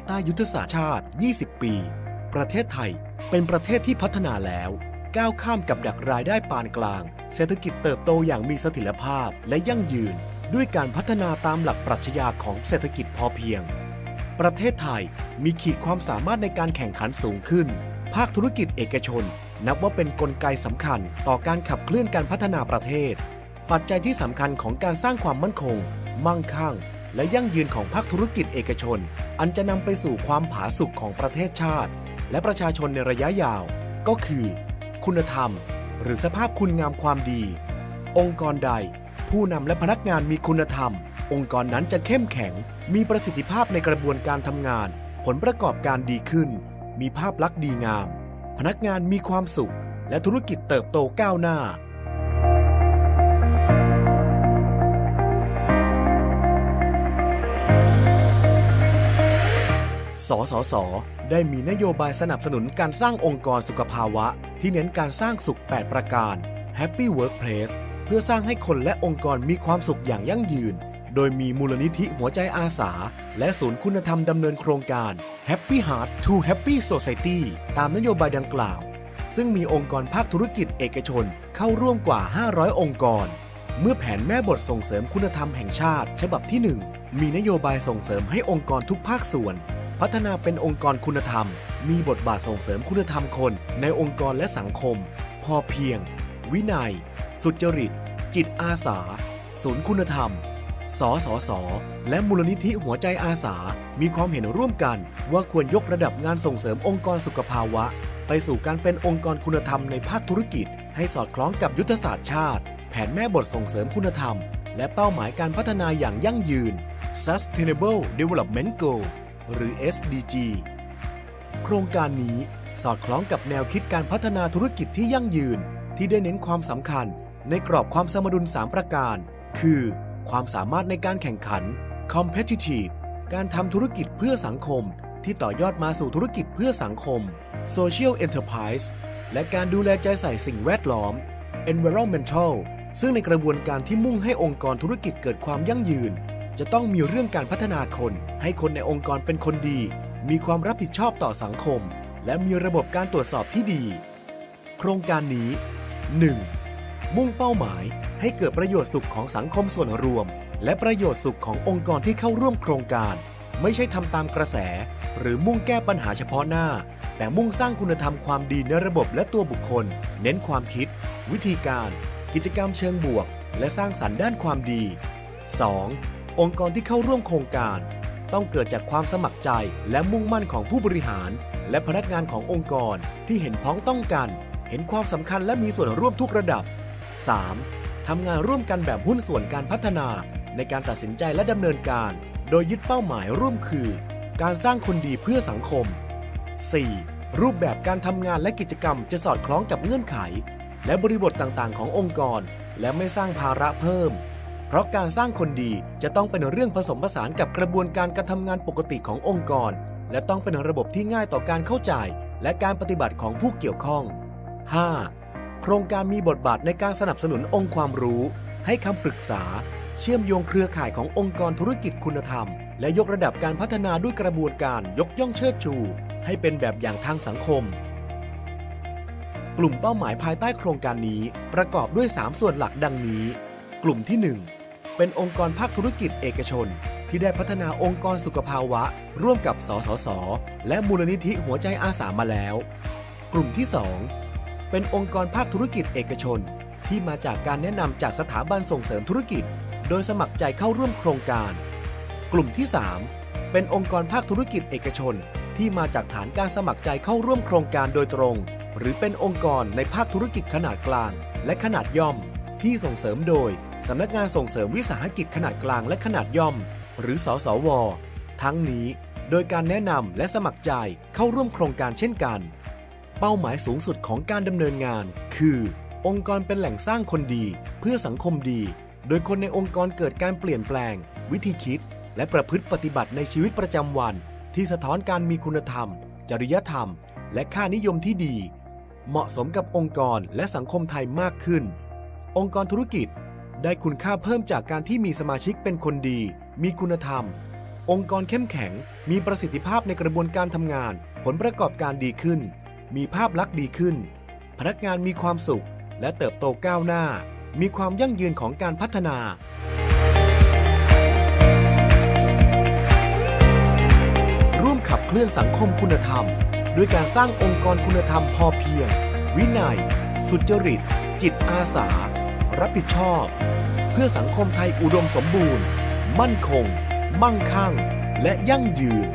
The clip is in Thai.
ายใต้ยุทธศาสตร์ชาติ 20 ปี ประเทศไทยเป็นประเทศที่พัฒนาแล้ว ก้าวข้ามกับดักรายได้ปานกลาง เศรษฐกิจเติบโตอย่างมีเสถียรภาพและยั่งยืน ด้วยการพัฒนาตามหลักปรัชญาของเศรษฐกิจพอเพียง ประเทศไทยมีขีดความสามารถในการแข่งขันสูงขึ้น ภาคธุรกิจเอกชน นับว่าเป็นนกลไกสำคัญต่อการขับเคลื่อนการพัฒนาประเทศ ปัจจัยที่สำคัญของการสร้างความมั่นคง มั่งคั่ง และยั่งยืนของภาคธุรกิจเอกชน อันจะนำไปสู่ความผาสุกของประเทศชาติ และประชาชนในระยะยาว ก็คือ คุณธรรม หรือสภาพคุณงามความดี องค์กรใด ผู้นำและพนักงานมีคุณธรรม องค์กรนั้นจะเข้มแข็ง มีประสิทธิภาพในกระบวนการทำงาน ผลประกอบการดีขึ้น มีภาพลักษณ์ดีงาม พนักงานมีความสุข และธุรกิจเติบโตก้าวหน้า สสส ได้มีนโยบายสนับสนุนการสร้างองค์กรสุขภาวะ ที่เน้นการสร้างสุข 8 ประการ Happy Workplace เพื่อสร้างให้คนและองค์กรมีความสุขอย่างยั่งยืน โดยมีมูลนิธิหัวใจอาสา และศูนย์คุณธรรมดำเนินโครงการ Happy Heart to Happy Society ตามนโยบายดังกล่าว ซึ่งมีองค์กรภาคธุรกิจเอกชนเข้าร่วมกว่า 500 องค์กร เมื่อแผนแม่บทส่งเสริมคุณธรรมแห่งชาติ ฉบับที่ 1 มีนโยบายส่งเสริมให้องค์กรทุกภาคส่วน พัฒนาเป็นองค์กรคุณธรรม มีบทบาทส่งเสริมคุณธรรมคนในองค์กรและสังคม พอเพียง วินัย สุจริต จิตอาสา ศูนย์คุณธรรม สสส และมูลนิธิหัวใจอาสา มีความเห็นร่วมกัน ว่าควรยกระดับงานส่งเสริมองค์กรสุขภาวะ ไปสู่การเป็นองค์กรคุณธรรมในภาคธุรกิจ ให้สอดคล้องกับยุทธศาสตร์ชาติ แผนแม่บทส่งเสริมคุณธรรม และเป้าหมายการพัฒนาอย่างยั่งยืน Sustainable Development Goal หรือ SDG โครงการนี้สอดคล้องกับแนวคิดการพัฒนาธุรกิจที่ยั่งยืน ที่ได้เน้นความสำคัญ ในกรอบความสมดุล 3 ประการ คือ ความสามารถในการแข่งขัน competitive การทำธุรกิจเพื่อสังคม ที่ต่อยอดมาสู่ธุรกิจเพื่อสังคม social enterprise และการดูแลใจใส่สิ่งแวดล้อม environmental ซึ่งในกระบวนการที่มุ่งให้องค์กรธุรกิจเกิดความยั่งยืน จะต้องมีเรื่องการพัฒนาคน ให้คนในองค์กรเป็นคนดี มีความรับผิดชอบต่อสังคม และมีระบบการตรวจสอบที่ดี โครงการนี้ 1. มุ่งเป้าหมายให้เกิดประโยชน์สุขของสังคมส่วนรวม และประโยชน์สุขขององค์กรที่เข้าร่วมโครงการ ไม่ใช่ทำตามกระแส หรือมุ่งแก้ปัญหาเฉพาะหน้า แต่มุ่งสร้างคุณธรรมความดีในระบบและตัวบุคคล เน้นความคิด วิธีการ กิจกรรมเชิงบวก และสร้างสรรค์ด้านความดี 2. องค์กรที่เข้าร่วมโครงการ ต้องเกิดจากความสมัครใจและมุ่งมั่นของผู้บริหาร และพนักงานขององค์กรที่เห็นพ้องต้องกัน เห็นความสำคัญและมีส่วนร่วมทุกระดับ 3. ทำงานร่วมกันแบบหุ้นส่วนการพัฒนา ในการตัดสินใจและดำเนินการ โดยยึดเป้าหมายร่วมคือ การสร้างคนดีเพื่อสังคม 4. รูปแบบการทำงานและกิจกรรมจะสอดคล้องกับเงื่อนไข และบริบทต่างๆ ขององค์กร และไม่สร้างภาระเพิ่ม เพราะการสร้างคนดีจะต้องเป็นเรื่องผสมผสานกับกระบวนการการทำงานปกติขององค์กร และต้องเป็นระบบที่ง่ายต่อการเข้าใจและการปฏิบัติของผู้เกี่ยวข้อง 5. โครงการมีบทบาทในการสนับสนุนองค์ความรู้ ให้คำปรึกษา เชื่อมโยงเครือข่ายขององค์กรธุรกิจคุณธรรม และยกระดับการพัฒนาด้วยกระบวนการยกย่องเชิดชู ให้เป็นแบบอย่างทางสังคม กลุ่มเป้าหมายภายใต้โครงการนี้ประกอบด้วย 3 ส่วนหลักดังนี้ กลุ่มที่ 1 เป็นองค์กรภาคธุรกิจเอกชน ที่ได้พัฒนาองค์กรสุขภาวะ ร่วมกับสสส และมูลนิธิหัวใจอาสามาแล้ว กลุ่มที่ 2 เป็นองค์กรภาคธุรกิจเอกชน ที่มาจากการแนะนำจากสถาบันส่งเสริมธุรกิจ โดยสมัครใจเข้าร่วมโครงการ กลุ่มที่ 3 เป็นองค์กรภาคธุรกิจเอกชน ที่มาจากฐานการสมัครใจเข้าร่วมโครงการโดยตรง หรือเป็นองค์กรในภาคธุรกิจขนาดกลาง และขนาดย่อม ที่ส่งเสริมโดย สำนักงานส่งเสริมวิสาหกิจขนาดกลางและขนาดย่อม หรือสสว ทั้งนี้ โดยการแนะนำและสมัครใจเข้าร่วมโครงการเช่นกัน เป้าหมายสูงสุดของการดำเนินงาน คือ องค์กรเป็นแหล่งสร้างคนดี เพื่อสังคมดี โดยคนในองค์กรเกิดการเปลี่ยนแปลง วิธีคิด และประพฤติปฏิบัติในชีวิตประจำวัน ที่สะท้อนการมีคุณธรรม จริยธรรม และค่านิยมที่ดี เหมาะสมกับองค์กรและสังคมไทยมากขึ้น องค์กรธุรกิจ ได้คุณค่าเพิ่มจากการที่มีสมาชิกเป็นคนดี มีคุณธรรม องค์กรเข้มแข็ง มีประสิทธิภาพในกระบวนการทำงาน ผลประกอบการดีขึ้น มีภาพลักษณ์ดีขึ้น พนักงานมีความสุข และเติบโตก้าวหน้า มีความยั่งยืนของการพัฒนาร่วมขับเคลื่อนสังคมคุณธรรม ด้วยการสร้างองค์กรคุณธรรมพอเพียง วินัย สุจริต จิตอาสา รับผิดชอบ เพื่อสังคมไทยอุดมสมบูรณ์ มั่นคง มั่งคั่ง และยั่งยืน